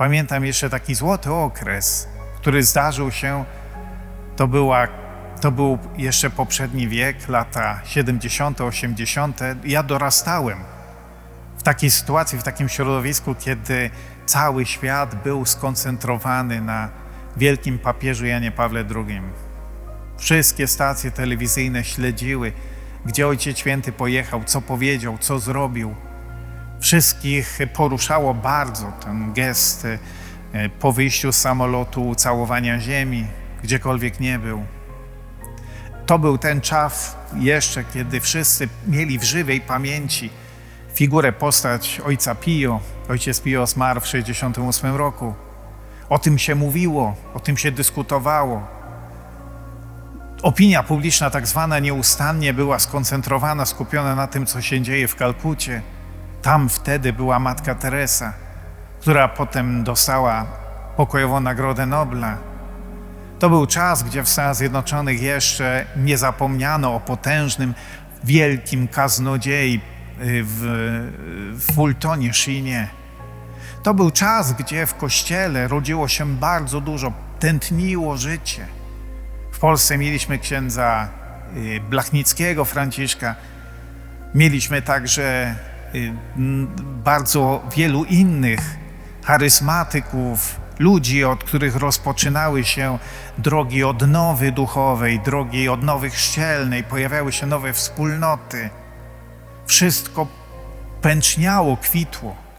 Pamiętam jeszcze taki złoty okres, który zdarzył się, to, była, to był jeszcze poprzedni wiek, lata 70., 80. Ja dorastałem w takiej sytuacji, w takim środowisku, kiedy cały świat był skoncentrowany na wielkim papieżu Janie Pawle II. Wszystkie stacje telewizyjne śledziły, gdzie Ojciec Święty pojechał, co powiedział, co zrobił. Wszystkich poruszało bardzo ten gest e, po wyjściu z samolotu, ucałowania ziemi, gdziekolwiek nie był. To był ten czas jeszcze, kiedy wszyscy mieli w żywej pamięci figurę, postać ojca Pio. Ojciec Pio zmarł w 1968 roku. O tym się mówiło, o tym się dyskutowało. Opinia publiczna, tak zwana, nieustannie była skoncentrowana, skupiona na tym, co się dzieje w Kalkucie. Tam wtedy była matka Teresa, która potem dostała pokojową Nagrodę Nobla. To był czas, gdzie w Stanach Zjednoczonych jeszcze nie zapomniano o potężnym, wielkim kaznodziei y, w, w Fultonie Shinie. To był czas, gdzie w kościele rodziło się bardzo dużo, tętniło życie. W Polsce mieliśmy księdza y, Blachnickiego, Franciszka. Mieliśmy także bardzo wielu innych charyzmatyków, ludzi, od których rozpoczynały się drogi odnowy duchowej, drogi odnowy chrzcielnej, pojawiały się nowe wspólnoty. Wszystko pęczniało, kwitło.